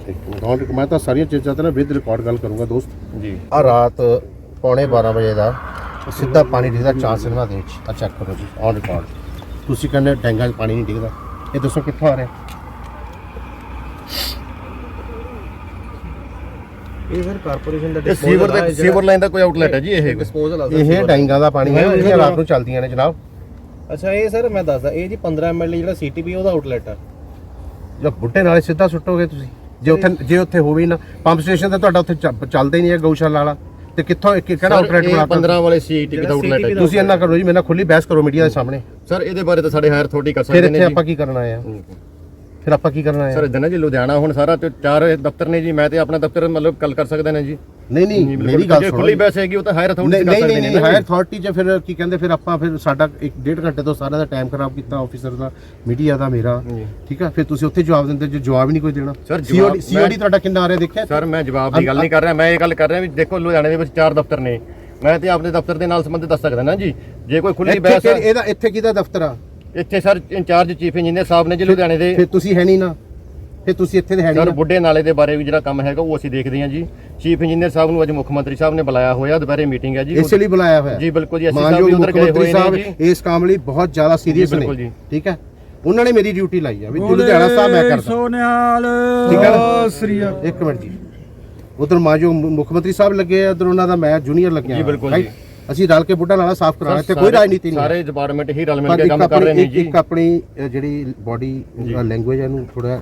ਇੱਕ ਮੈਂ ਤਾਂ ਸਾਰੀਆਂ ਚੀਜ਼ਾਂ ਤੇ ਨਾ ਵਿਦ ਰਿਕਾਰਡ ਗੱਲ ਕਰੂੰਗਾ ਦੋਸਤ। ਜੀ। ਆ ਰਾਤ ਪੌਣੇ 12 ਵਜੇ ਦਾ ਸਿੱਧਾ ਪਾਣੀ ਡਿੱਗਦਾ ਚਾਂਸ ਇਹਨਾਂ ਦੇ ਵਿੱਚ। ਆ ਚੈੱਕ ਕਰੋ ਜੀ ਔਨ ਰਿਕਾਰਡ ਤੁਸੀਂ ਕਹਿੰਦੇ ਡੈਂਗਾ 'ਚ ਪਾਣੀ ਨਹੀਂ ਡਿੱਗਦਾ। ਇਹ ਦੱਸੋ ਕਿੱਥੋਂ ਆ ਰਿਹਾ? ਇਹ ਸਰ ਕਾਰਪੋਰੇਸ਼ਨ ਦਾ ਇਹ ਸੀਵਰ ਦੇ ਸੀਵਰ ਲਾਈਨ ਦਾ ਕੋਈ ਆਊਟਲੈਟ ਹੈ ਜੀ ਇਹ? ਡਿਸਪੋਜ਼ਲ ਇਹ ਡਾਈਂਗਾ ਦਾ ਪਾਣੀ ਹੈ ਜਿਹੜੀਆਂ ਰਾਤ ਨੂੰ ਚੱਲਦੀਆਂ ਨੇ ਜਨਾਬ। ਅੱਛਾ ਇਹ ਸਰ ਮੈਂ ਦੱਸਦਾ ਇਹ ਜੀ 15 ਐਮਐਲ ਜਿਹੜਾ ਸੀਟੀਪੀ ਉਹਦਾ ਆਊਟਲੈਟ ਆ। ਜਾਂ ਬੁੱਢੇ ਨਾਲੇ ਸਿੱਧਾ ਸੁੱਟੋਗੇ ਤੁਸੀਂ? ਜੇ ਉੱਥੇ ਜੇ ਉੱਥੇ ਹੋਵੇ ਨਾ ਪੰਪ ਸਟੇਸ਼ਨ ਤਾਂ ਤੁਹਾਡਾ ਉੱਥੇ ਚੱਲ- ਚੱਲਦਾ ਹੀ ਨਹੀਂ ਹੈ ਗਊਸ਼ਾਲਾ ਵਾਲਾ। ਤੇ ਕਿੱਥੋਂ ਇੱਕ ਕਿਹੜਾ ਆਊਟਲੈਟ ਬਣਾਤਾ? 15 ਵਾਲੇ ਸੀਟੀ ਦਾ ਆਊਟਲੈਟ ਹੈ। ਤੁਸੀਂ ਇੰਨਾ ਕਰੋ ਜੀ ਮੇਰੇ ਨਾਲ ਖੁੱਲੀ ਬਹਿਸ ਕਰੋ ਮੀਡੀਆ ਦੇ ਸਾਹਮਣੇ। ਸਰ ਇਹਦੇ ਬਾਰੇ ਤਾਂ ਸਾਡੇ ਹਾਇਰ ਅਥਾਰਟੀ ਕਰ ਫਿਰ ਸਕਦੇ ਨੇ ਜੀ। ਆਪਾਂ ਕੀ ਕਰਨ ਆਏ ਆ ਫਿਰ ਆਪਾਂ ਕੀ ਕਰਨ ਆਏ ਸਰ ਆ ਇਦਾਂ ਨਾ ਜੀ ਲੁਧਿਆਣਾ ਹੁਣ ਸਾਰਾ ਤੇ ਚਾਰ ਦਫ਼ਤਰ ਨੇ ਜੀ ਮੈਂ ਤੇ ਆਪਣਾ ਦਫ਼ਤਰ ਮਤਲਬ ਕੱਲ ਕਰ ਸਕਦੇ ਨੇ ਜੀ। ਨਹੀਂ ਨਹੀਂ ਮੇਰੀ ਗੱਲ ਸੁਣੋ ਖੁੱਲੀ। ਬੈਸ ਹੈਗੀ ਉਹ ਤਾਂ ਹਾਇਰ ਅਥਾਰਟੀ ਨਹੀਂ ਕਰ ਨਹੀਂ ਸਕਦੇ ਨਹੀਂ ਨੇ ਨਹੀਂ ਨਾ ਹਾਇਰ। ਅਥਾਰਟੀ 'ਚ ਫਿਰ ਕੀ ਕਹਿੰਦੇ ਫਿਰ ਆਪਾਂ ਫਿਰ ਸਾਡਾ ਇੱਕ ਡੇਢ ਘੰਟੇ ਤੋਂ ਸਾਰਾ ਦਾ ਟਾਈਮ ਖਰਾਬ ਕੀਤਾ ਆਫੀਸਰ ਦਾ ਮੀਡੀਆ ਦਾ ਮੇਰਾ। ਠੀਕ ਆ? ਫਿਰ ਤੁਸੀਂ ਉੱਥੇ ਜਵਾਬ ਦਿੰਦੇ ਜੇ ਜਵਾਬ ਹੀ ਨਹੀਂ ਕੋਈ ਦੇਣਾ। Sir, ਸੀਓਡੀ ਸੀਓਡੀ ਤੁਹਾਡਾ ਕਿੰਨਾ ਆ ਰਿਹਾ ਦੇਖਿਆ? ਸਰ ਮੈਂ ਜਵਾਬ ਦੀ ਗੱਲ ਨਹੀਂ ਕਰ ਰਿਹਾ ਮੈਂ ਇਹ ਗੱਲ ਕਰ ਰਿਹਾ ਵੀ ਦੇਖੋ ਲੁਧਿਆਣੇ ਦੇ ਵਿੱਚ ਚਾਰ ਦਫ਼ਤਰ ਨੇ। ਮੈਂ ਤੇ ਆਪਣੇ ਦਫ਼ਤਰ ਦੇ ਨਾਲ ਸੰਬੰਧਿਤ ਦੱਸ ਸਕਦਾ ਨਾ ਜੀ। ਜੇ ਕੋਈ ਖੁੱਲੀ ਕਿਹੜੀ- ਇਹਦਾ ਇੱਥੇ ਕਿਹਦਾ ਦਫ਼ਤਰ ਆ? ਇੱਥੇ sir in-charge chief engineer sahib ਨੇ ਜੀ ਲੁਧਿਆਣੇ ਦੇ। ਫਿਰ ਤੁਸੀਂ ਹੈ ਨਹੀਂ ਨਾ। ਫਿਰ ਤੁਸੀਂ ਇੱਥੇ ਦੇ ਹੈ ਨਹੀਂ ਸਰ ਬੁੱਢੇ ਨਾਲੇ ਦੇ ਬਾਰੇ ਵੀ ਜਿਹੜਾ ਕੰਮ ਹੈਗਾ ਉਹ ਅਸੀਂ ਦੇਖਦੇ ਹਾਂ ਜੀ। ਚੀਫ ਇੰਜੀਨੀਅਰ ਸਾਹਿਬ ਨੂੰ ਅੱਜ ਮੁੱਖ ਮੰਤਰੀ ਸਾਹਿਬ ਨੇ ਬੁਲਾਇਆ ਹੋਇਆ ਦੁਪਹਿਰੇ ਮੀਟਿੰਗ ਹੈ ਜੀ। ਇਸੇ ਲਈ ਬੁਲਾਇਆ ਹੋਇਆ। ਜੀ ਬਿਲਕੁਲ ਜੀ ਅਸੀਂ ਸਾਹਿਬ ਮਾਨਯੋਗ ਵੀ ਉਧਰ ਗਏ ਮੰਤਰੀ ਹੋਏ ਨੇ ਸਾਹਿਬ ਜੀ। ਇਸ ਕੰਮ ਲਈ ਬਹੁਤ ਜ਼ਿਆਦਾ ਸੀਰੀਅਸ ਬਿਲਕੁਲ ਨੇ। ਜੀ। ਠੀਕ ਹੈ? ਉਹਨਾਂ ਨੇ ਮੇਰੀ ਡਿਊਟੀ ਲਾਈ ਆ ਵੀ ਲੁਧਿਆਣਾ ਸਾਹਿਬ ਮੈਂ ਕਰਦਾ। ਸੋਨਿਆਲ ਠੀਕ ਹੈ ਨਾ? ਇੱਕ ਮਿੰਟ ਜੀ। ਉਧਰ ਮਾਨਯੋਗ ਮੁੱਖ ਮੰਤਰੀ ਸਾਹਿਬ ਲੱਗੇ ਆ ਉਧਰ ਉਹਨਾਂ ਦਾ ਮੈਂ ਜੂਨੀਅਰ ਲੱਗਿਆ ਜੀ, ਬਿਲਕੁਲ right? ਅਸੀਂ ਰਲ ਕੇ ਬੁੱਢਾ ਨਾਲਾ ਸਾਫ਼ ਕਰਾਣਾ ਇੱਥੇ ਕੋਈ ਰਾਜਨੀਤੀ ਨਹੀਂ ਹੈ। ਸਾਰੇ ਡਿਪਾਰਟਮੈਂਟ ਹੀ ਰਲ ਮਿਲ ਪਰ ਕੇ ਇੱਕ ਕੰਮ ਕਰ ਰਹੇ ਆਪਣੀ ਨੇ ਇੱਕ- ਜੀ। ਇੱਕ ਆਪਣੀ ਅ, ਜਿਹੜੀ ਬਾਡੀ ਲੈਂਗੁਏਜ ਹੈ ਇਹਨੂੰ ਥੋੜਾ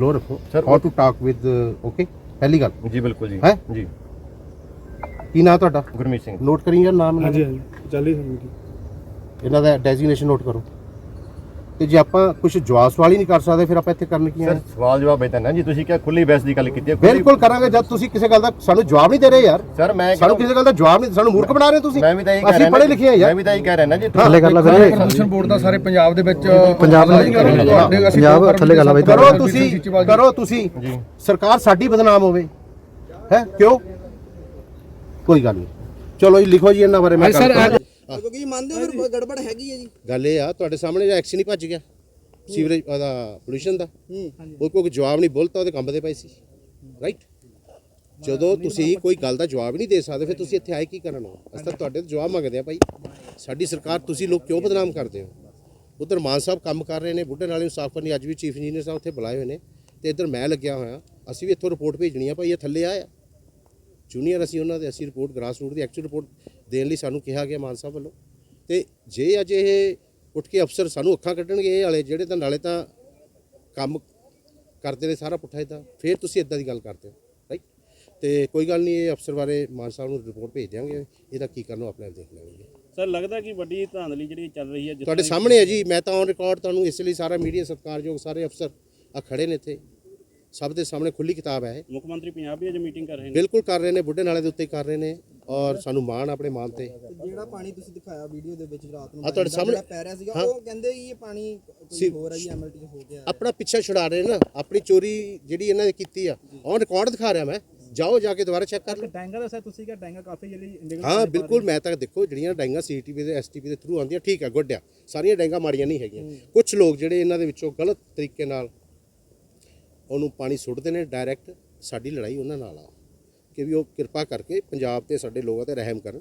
ਸਲੋ ਰੱਖੋ Sir, how to talk with okay ਪਹਿਲੀ ਗੱਲ। ਜੀ ਬਿਲਕੁਲ ਜੀ। ਹੈਂ? ਜੀ। ਕੀ ਨਾਂ ਤੁਹਾਡਾ? ਗੁਰਮੀਤ ਸਿੰਘ। ਨੋਟ ਕਰੀ ਯਾਰ ਨਾਮ ਇਹਨਾਂ ਦਾ। ਹਾਂਜੀ। ਚੱਲ ਹੀ ਸਮਝੀ ਇਹਨਾਂ ਦਾ ਡੈਜ਼ਿਗਨੇਸ਼ਨ ਨੋਟ ਕਰੋ। ਤੇ ਜੇ ਆਪਾਂ ਕੁਝ ਜਵਾਬ ਸਵਾਲ ਹੀ ਨਹੀਂ ਕਰ ਸਕਦੇ ਫਿਰ ਆਪਾਂ ਇੱਥੇ ਕਰਨ ਕੀ ਸਰ ਸਵਾਲ ਜਵਾਬ ਇਦਾਂ ਨਾ ਜੀ ਤੁਸੀਂ ਕਿਹਾ ਖੁੱਲੀ ਬੈਸ ਦੀ ਗੱਲ ਕੀਤੀ ਹੈ ਖੁੱਲੀ- ਬਿਲਕੁਲ ਕਰਾਂਗੇ ਜਦ ਤੁਸੀਂ ਕਿਸੇ ਗੱਲ ਦਾ ਸਾਨੂੰ ਜਵਾਬ ਨਹੀਂ ਦੇ ਰਹੇ ਯਾਰ। ਸਰ ਮੈਂ ਸਾਨੂੰ ਕਿਸੇ ਗੱਲ ਦਾ ਜਵਾਬ ਨਹੀਂ ਸਾਨੂੰ ਮੂਰਖ ਬਣਾ ਰਹੇ ਤੁਸੀਂ। ਮੈਂ ਵੀ ਤਾਂ ਇਹ ਕਹਿ ਰਿਹਾ ਅਸੀਂ ਪੜ੍ਹੇ ਲਿਖੇ ਆ ਮੈਂ ਯਾਰ ਵੀ ਤਾਂ ਇਹ ਕਹਿ ਰਿਹਾ ਨਾ ਜੀ ਥੱਲੇ ਕਰ ਲਾ ਵੀਰੇ ਪ੍ਰਦੂਸ਼ਣ ਬੋਰਡ ਦਾ ਸਾਰੇ ਪੰਜਾਬ ਦੇ ਵਿੱਚ ਪੰਜਾਬ ਨਹੀਂ ਪੰਜਾਬ ਥੱਲੇ ਗੱਲ ਆ ਬਈ ਕਰੋ ਤੁਸੀਂ ਕਰੋ ਤੁਸੀਂ। ਜੀ। ਸਰਕਾਰ ਸਾਡੀ ਬਦਨਾਮ ਹੋਵੇ। ਹੈ ਕਿਉਂ? ਕੋਈ ਗੱਲ ਨਹੀਂ। ਚਲੋ ਜੀ ਲਿਖੋ ਜੀ ਇਹਨਾਂ ਬਾਰੇ ਮੈਂ ਸਰ ਕਿਉਂਕਿ ਜੀ ਮੰਨਦੇ ਹੋ ਫਿਰ ਗੜਬੜ ਹੈਗੀ ਹੈ ਜੀ। ਗੱਲ ਇਹ ਆ ਤੁਹਾਡੇ ਸਾਹਮਣੇ ਜਿਹੜਾ ਐਕਸ਼ਨ ਹੀ ਭੱਜ ਗਿਆ। ਸੀਵਰੇਜ ਦਾ ਪੋਲੂਸ਼ਨ ਦਾ। ਹੂੰ। ਉਹ ਕੋਈ ਜਵਾਬ ਨਹੀਂ ਬੋਲਤਾ ਉਹਦੇ ਕੰਬਦੇ ਪਏ ਸੀ। ਰਾਈਟ ਜਦੋਂ ਤੁਸੀਂ ਕੋਈ ਗੱਲ ਦਾ ਜਵਾਬ ਨਹੀਂ ਦੇ ਸਕਦੇ ਫਿਰ ਤੁਸੀਂ ਇੱਥੇ ਆਏ ਕੀ ਕਰਨ ਹੋ ਅਸੀਂ ਤਾਂ ਤੁਹਾਡੇ ਤੋਂ ਜਵਾਬ ਮੰਗਦੇ ਆ ਭਾਈ। ਸਾਡੀ ਸਰਕਾਰ ਤੁਸੀਂ ਲੋਕ ਕਿਉਂ ਬਦਨਾਮ ਕਰਦੇ ਹੋ? ਉਧਰ ਮਾਨ ਸਾਹਿਬ ਕੰਮ ਕਰ ਰਹੇ ਨੇ ਬੁੱਢੇ ਨਾਲੇ ਨੂੰ ਸਾਫ਼ ਕਰਨੀ ਅੱਜ ਵੀ ਚੀਫ ਇੰਜੀਨੀਅਰ ਸਾਹਿਬ ਉੱਥੇ ਬੁਲਾਏ ਹੋਏ ਨੇ। ਤੇ ਇੱਧਰ ਮੈਂ ਲੱਗਿਆ ਹੋਇਆ ਅਸੀਂ ਵੀ ਇੱਥੋਂ ਰਿਪੋਰਟ ਭੇਜਣੀ ਆ ਭਾਈ ਇਹ ਥੱਲੇ ਆਇਆ। ਜੂਨੀਅਰ ਅਸੀਂ ਉਹਨਾਂ ਦੇ ਅਸੀਂ ਰਿਪੋਰਟ ਗ੍ਰਾਸ ਰੂਟ ਦੀ ਐਕਚੁਅਲ ਰਿਪੋਰਟ ਦੇਣ ਲਈ ਸਾਨੂੰ ਕਿਹਾ ਗਿਆ ਮਾਨ ਸਾਹਿਬ ਵੱਲੋਂ। ਤੇ ਜੇ ਅਜੇ ਇਹ ਉੱਠ ਕੇ ਅਫਸਰ ਸਾਨੂੰ ਅੱਖਾਂ ਕੱਢਣਗੇ ਇਹ ਵਾਲੇ ਜਿਹੜੇ ਤਾਂ ਨਾਲੇ ਤਾਂ ਕੰਮ ਕਰਦੇ ਨੇ ਸਾਰਾ ਪੁੱਠਾ ਇਦਾਂ ਫਿਰ ਤੁਸੀਂ ਇਦਾਂ ਦੀ ਗੱਲ ਕਰਦੇ ਹੋ ਰਾਈਟ ਤੇ ਕੋਈ ਗੱਲ ਨਹੀਂ ਇਹ ਅਫਸਰ ਬਾਰੇ ਮਾਨ ਸਾਹਿਬ ਨੂੰ ਰਿਪੋਰਟ ਭੇਜ ਦਿਆਂਗੇ ਇਹਦਾ ਕੀ ਕਰਨਾ ਆਪਣੇ ਆਪ ਦੇਖ ਲੈਣਗੇ। ਸਰ ਲੱਗਦਾ ਕਿ ਵੱਡੀ ਧਾਂਦਲੀ ਜਿਹੜੀ ਚੱਲ ਰਹੀ ਹੈ ਤੁਹਾਡੇ ਸਾਹਮਣੇ ਹੈ ਜੀ ਮੈਂ ਤਾਂ ਔਨ ਰਿਕਾਰਡ ਤੁਹਾਨੂੰ ਇਸ ਲਈ ਸਾਰਾ ਮੀਡੀਆ ਸਤਿਕਾਰਯੋਗ ਸਾਰੇ ਅਫਸਰ ਆ ਖੜੇ ਨੇ ਇੱਥੇ। ਸਭ ਦੇ ਸਾਹਮਣੇ ਖੁੱਲੀ ਕਿਤਾਬ ਹੈ ਮੁੱਖ ਮੰਤਰੀ ਪੰਜਾਬ ਵੀ ਅੱਜ ਮੀਟਿੰਗ ਕਰ ਰਹੇ ਨੇ। ਬਿਲਕੁਲ ਕਰ ਰਹੇ ਨੇ ਬੁੱਢੇ ਨਾਲੇ ਦੇ ਉੱਤੇ ਕਰ ਰਹੇ ਨੇ। ਔਰ ਸਾਨੂੰ ਮਾਣ ਆਪਣੇ ਮਾਨ ਤੇ। ਜਿਹੜਾ ਪਾਣੀ ਤੁਸੀਂ ਦਿਖਾਇਆ ਵੀਡੀਓ ਦੇ ਵਿੱਚ ਰਾਤ ਨੂੰ ਆ ਤੁਹਾਡੇ ਸਾਹਮਣੇ- ਪੈ ਰਿਹਾ ਸੀਗਾ ਹਾਂ। ਉਹ ਕਹਿੰਦੇ ਜੀ ਇਹ ਪਾਣੀ ਕੋਈ ਹੋਰ ਆਈ ਐਮਐਲਟੀ ਹੋ ਗਿਆ। ਆਪਣਾ ਪਿੱਛਾ ਛੁਡਾ ਰਹੇ ਨਾ ਆਪਣੀ ਚੋਰੀ ਜਿਹੜੀ ਇਹਨਾਂ ਨੇ ਕੀਤੀ ਆ ਔਨ ਰਿਕਾਰਡ ਦਿਖਾ ਰਿਹਾ ਮੈਂ। ਜਾਓ ਜਾ ਕੇ ਦੁਬਾਰਾ ਚੈੱਕ ਕਰ ਲਓ। ਡੈਂਗਾ ਦਾ ਸਰ ਤੁਸੀਂ ਕਿਹਾ ਡੈਂਗਾ ਕਾਫੀ ਜਿਹੜੀ ਹਾਂ ਬਿਲਕੁਲ ਮੈਂ ਤਾਂ ਦੇਖੋ ਜਿਹੜੀਆਂ ਡਾਈਆਂ ਸੀਟੀਪੀ ਦੇ ਐਸਟੀਪੀ ਦੇ ਥਰੂ ਆਉਂਦੀਆਂ ਠੀਕ ਆ ਗੁੱਡ ਆ। ਸਾਰੀਆਂ ਡਾਈਆਂ ਮਾੜੀਆਂ ਨਹੀਂ ਹੈਗੀਆਂ। ਕੁਝ ਲੋਕ ਜਿਹੜੇ ਇਹਨਾਂ ਦੇ ਵਿੱਚੋਂ ਗਲਤ ਤਰੀਕੇ ਨਾਲ ਉਹਨੂੰ ਪਾਣੀ ਸੁੱਟਦੇ ਨੇ ਡਾਇਰੈਕਟ ਸਾਡੀ ਲੜਾਈ ਉਹਨਾਂ ਨਾਲ ਆ। ਕਿ ਵੀ ਉਹ ਕਿਰਪਾ ਕਰਕੇ ਪੰਜਾਬ ਤੇ ਸਾਡੇ ਲੋਕਾਂ ਤੇ ਰਹਿਮ ਕਰਨ।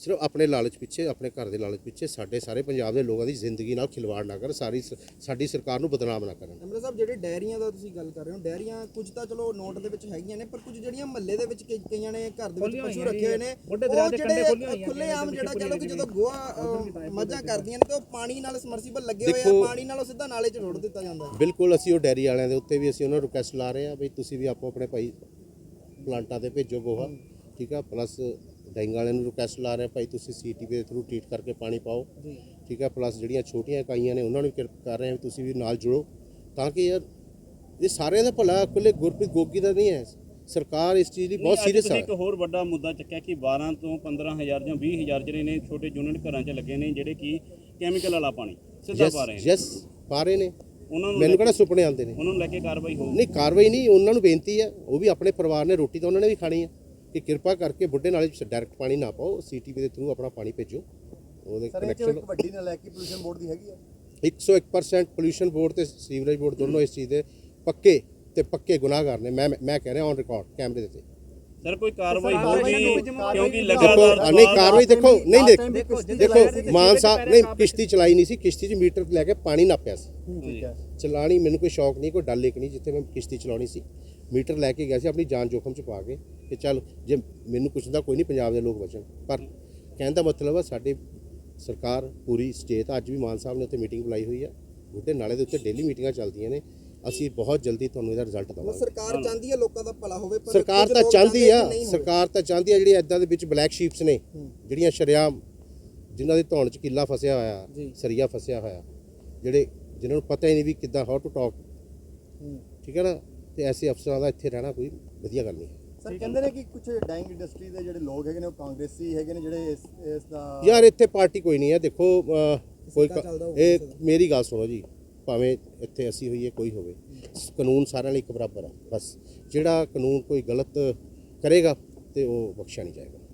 ਸਿਰਫ ਆਪਣੇ ਲਾਲਚ ਪਿੱਛੇ ਆਪਣੇ ਘਰ ਦੇ ਲਾਲਚ ਪਿੱਛੇ ਸਾਡੇ ਸਾਰੇ ਪੰਜਾਬ ਦੇ ਲੋਕਾਂ ਦੀ ਜ਼ਿੰਦਗੀ ਨਾਲ ਖਿਲਵਾੜ ਨਾ ਕਰਨ ਸਾਰੀ ਸ- ਸਾਡੀ ਸਰਕਾਰ ਨੂੰ ਬਦਨਾਮ ਨਾ ਕਰਨ। ਐਮਐਲਏ ਸਾਹਿਬ ਜਿਹੜੇ ਡੈਰੀਆਂ ਦਾ ਤੁਸੀਂ ਗੱਲ ਕਰ ਰਹੇ ਹੋ ਡੈਰੀਆਂ ਕੁਝ ਤਾਂ ਚਲੋ ਨੋਟ ਦੇ ਵਿੱਚ ਹੈਗੀਆਂ ਨੇ ਪਰ ਕੁਝ ਜਿਹੜੀਆਂ ਮਹੱਲੇ ਦੇ ਵਿੱਚ ਕਈ- ਕਈਆਂ ਨੇ ਘਰ ਦੇ ਵਿੱਚ ਪਸ਼ੂ ਰੱਖੇ ਹੋਏ ਨੇ ਦਰਿਆ ਉਹ ਦੇ ਕੰਢੇ ਖੁੱਲੀਆਂ ਜਿਹੜੇ ਹੋਈਆਂ ਖੁੱਲੇ ਆਮ ਜਿਹੜਾ ਕਹ ਲਓ ਕਿ ਜਦੋਂ ਗੋਆ ਮੱਝਾਂ ਕਰਦੀਆਂ ਨੇ ਤੇ ਉਹ ਪਾਣੀ ਨਾਲ ਸਮਰਸੀਬਲ ਲੱਗੇ ਹੋਏ ਆ ਦੇਖੋ- ਪਾਣੀ ਨਾਲ ਉਹ ਸਿੱਧਾ ਨਾਲੇ 'ਚ ਰੁੜ ਦਿੱਤਾ ਜਾਂਦਾ। ਹੈ ਬਿਲਕੁਲ ਅਸੀਂ ਉਹ ਡੈਰੀ ਵਾਲਿਆਂ ਦੇ ਉੱਤੇ ਵੀ ਅਸੀਂ ਉਹਨਾਂ ਨੂੰ ਰਿਕੁਐਸਟ ਲਾ ਰਹੇ ਹਾਂ ਵੀ ਤੁਸੀਂ ਵੀ ਆਪੋ ਆਪਣੇ ਭਾਈ ਪਲਾਂਟਾਂ ਤੇ ਭੇਜੋ ਗੋਹਾ ਠੀਕ ਆ? ਪਲੱਸ ਡੈਂਗ ਵਾਲਿਆਂ ਨੂੰ ਰਿਕੁਐਸਟ ਲਾ ਰਹੇ ਭਾਈ ਤੁਸੀਂ ਸੀਟੀਪੀ ਦੇ ਥਰੂ ਟ੍ਰੀਟ ਕਰਕੇ ਪਾਣੀ ਪਾਓ ਠੀਕ ਆ? ਪਲੱਸ ਜਿਹੜੀਆਂ ਛੋਟੀਆਂ ਇਕਾਈਆਂ ਨੇ ਉਹਨਾਂ ਨੂੰ ਵੀ ਕਰ ਰਹੇ ਹਾਂ ਤੁਸੀਂ ਵੀ ਨਾਲ ਜੁੜੋ ਤਾਂ ਕਿ ਯਾਰ ਇਹ ਸਾਰਿਆਂ ਦਾ ਭਲਾ ਇਕੱਲੇ ਗੁਰਪ੍ਰੀਤ ਗੋਗੀ ਦਾ ਨਹੀਂ ਹੈ। ਸਰਕਾਰ ਇਸ ਚੀਜ਼ ਲਈ ਬਹੁਤ ਸੀਰੀਅਸ ਹੈ ਇੱਕ ਹੋਰ ਵੱਡਾ ਮੁੱਦਾ ਚੱਕਿਆ ਕਿ 12 ਤੋਂ 15000 ਜਾਂ 20000 ਜਿਹੜੇ ਨੇ ਛੋਟੇ ਯੂਨਿਟ ਘਰਾਂ 'ਚ ਲੱਗੇ ਨੇ ਜਿਹੜੇ ਕਿ ਕੈਮੀਕਲ ਵਾਲਾ ਪਾਣੀ ਸਿੱਧਾ ਪਾ ਰਹੇ ਨੇ। ਯੈਸ ਪਾ ਰਹੇ ਨੇ। ਉਹਨਾਂ ਨੂੰ ਮੈਨੂੰ ਲੈ ਕਿਹੜਾ ਸੁਪਨੇ ਆਉਂਦੇ ਨੇ? ਉਹਨਾਂ ਨੂੰ ਲੈ ਕੇ ਕਾਰਵਾਈ ਹੋਊ ਨਹੀਂ ਕਾਰਵਾਈ ਨਹੀਂ ਉਹਨਾਂ ਨੂੰ ਬੇਨਤੀ ਹੈ ਉਹ ਵੀ ਆਪਣੇ ਪਰਿਵਾਰ ਨੇ ਰੋਟੀ ਤਾਂ ਉਹਨਾਂ ਨੇ ਵੀ ਖਾਣੀ ਹੈ ਕਿ ਕਿਰਪਾ ਕਰਕੇ ਬੁੱਢੇ ਨਾਲੇ ਡਾਇਰੈਕਟ ਪਾਣੀ ਨਾ ਪਾਓ ਸੀਟੀਪੀ ਦੇ ਥਰੂ ਆਪਣਾ ਪਾਣੀ ਭੇਜੋ ਉਹਦੇ ਕਨੈਕਸ਼ਨ ਵੱਡੀ ਨਲਾਇਕੀ ਪੋਲੂਸ਼ਨ ਬੋਰਡ ਦੀ ਹੈਗੀ ਆ। 101% ਪੋਲੂਸ਼ਨ ਬੋਰਡ ਤੇ ਸੀਵਰੇਜ ਬੋਰਡ ਦੋਨੋਂ ਇਸ ਚੀਜ਼ ਦੇ ਪੱਕੇ ਤੇ ਪੱਕੇ ਗੁਨਾਹਗਾਰ ਨੇ ਮੈਂ ਮੈਂ ਕਹਿ ਰਿਹਾ ਔਨ ਰਿਕਾਰਡ ਕੈਮਰੇ ਦੇ ਤੇ ਸਰ ਕੋਈ ਕਾਰਵਾਈ ਹੋਊਗੀ ਕਿਉਂਕਿ ਦੇਖੋ ਲਗਾਤਾਰ ਆ, ਨਹੀਂ ਕਾਰਵਾਈ ਦੇਖੋ ਨਹੀਂ ਦੇਖ ਦੇਖੋ, ਦੇਖੋ ਮਾਨ ਸਾਹਿਬ ਨੇ ਕਿਸ਼ਤੀ ਚਲਾਈ ਨਹੀਂ ਸੀ ਕਿਸ਼ਤੀ 'ਚ ਮੀਟਰ ਲੈ ਕੇ ਪਾਣੀ ਨਾਪਿਆ ਸੀ। ਠੀਕ ਹੈ। ਚਲਾਣੀ ਮੈਨੂੰ ਕੋਈ ਸ਼ੌਕ ਨਹੀਂ ਕੋਈ ਡਲ ਲੇਕ ਨਹੀਂ ਜਿੱਥੇ ਮੈਂ ਕਿਸ਼ਤੀ ਚਲਾਉਣੀ ਸੀ। ਮੀਟਰ ਲੈ ਕੇ ਗਿਆ ਸੀ ਆਪਣੀ ਜਾਨ ਜੋਖਮ ਚ ਪਾ ਕੇ ਕਿ ਚੱਲ ਜੇ ਮੈਨੂੰ ਕੁਛ ਦਾ ਕੋਈ ਨਹੀਂ ਪੰਜਾਬ ਦੇ ਲੋਕ ਬਚਣ। ਪਰ ਕਹਿਣ ਦਾ ਮਤਲਬ ਆ ਸਾਡੇ ਸਰਕਾਰ ਪੂਰੀ ਸਟੇਟ ਅੱਜ ਵੀ ਮਾਨ ਸਾਹਿਬ ਨੇ ਉੱਥੇ ਮੀਟਿੰਗ ਬੁਲਾਈ ਹੋਈ ਆ। ਉਹਦੇ ਨਾਲੇ ਦੇ ਉੱਤੇ ਡੇਲੀ ਮੀਟਿੰਗਾਂ ਚੱਲਦੀਆਂ ਨੇ। ਅਸੀਂ ਬਹੁਤ ਜਲਦੀ ਤੁਹਾਨੂੰ ਇਹਦਾ ਰਿਜ਼ਲਟ ਦਵਾਂਗੇ। ਸਰਕਾਰ ਚਾਹੁੰਦੀ ਹੈ ਲੋਕਾਂ ਦਾ ਭਲਾ ਹੋਵੇ ਪਰ ਸਰਕਾਰ ਤਾਂ ਚਾਹੁੰਦੀ ਆ। ਸਰਕਾਰ ਤਾਂ ਚਾਹੁੰਦੀ ਆ ਜਿਹੜੀ ਐਦਾਂ ਦੇ ਵਿੱਚ ਬਲੈਕ ਸ਼ੀਪਸ ਨੇ ਜਿਹੜੀਆਂ ਸ਼ਰਿਆਮ ਜਿਨ੍ਹਾਂ ਦੀ ਧੌਣ 'ਚ ਕਿੱਲਾ ਫਸਿਆ ਹੋਇਆ। ਸਰੀਆ ਫਸਿਆ ਹੋਇਆ ਜਿਹੜੇ ਜਿਨ੍ਹਾਂ ਨੂੰ ਪਤਾ ਹੀ ਨਹੀਂ ਵੀ ਕਿੱਦਾਂ ਹਾਊ ਟੂ ਟਾਕ ਠੀਕ ਹੈ ਨਾ? ਤੇ ਐਸੇ ਅਫਸਰਾਂ ਦਾ ਇੱਥੇ ਰਹਿਣਾ ਕੋਈ ਵਧੀਆ ਗੱਲ ਨਹੀਂ ਹੈ। ਸਰ ਕਹਿੰਦੇ ਨੇ ਕਿ ਕੁਝ ਡਾਈਂਗ ਇੰਡਸਟਰੀ ਦੇ ਜਿਹੜੇ ਲੋਕ ਹੈਗੇ ਨੇ ਉਹ ਕਾਂਗਰਸੀ ਹੈਗੇ ਨੇ ਜਿਹੜੇ ਇਸ ਦਾ ਯਾਰ ਇੱਥੇ ਪਾਰਟੀ ਕੋਈ ਨਹੀਂ ਹੈ। ਦੇਖੋ ਕੋਈ ਇਹ। ਮੇਰੀ ਗੱਲ ਸੁਣੋ ਜੀ। ਭਾਵੇਂ ਇੱਥੇ ਅਸੀਂ ਹੋਈਏ, ਕੋਈ ਹੋਵੇ। ਕਾਨੂੰਨ ਸਾਰਿਆਂ ਲਈ ਇੱਕ ਬਰਾਬਰ ਆ, ਬਸ। ਜਿਹੜਾ ਕਾਨੂੰਨ ਕੋਈ ਗਲਤ ਕਰੇਗਾ ਤੇ ਉਹ ਬਖਸ਼ਿਆ ਨਹੀਂ ਜਾਏਗਾ।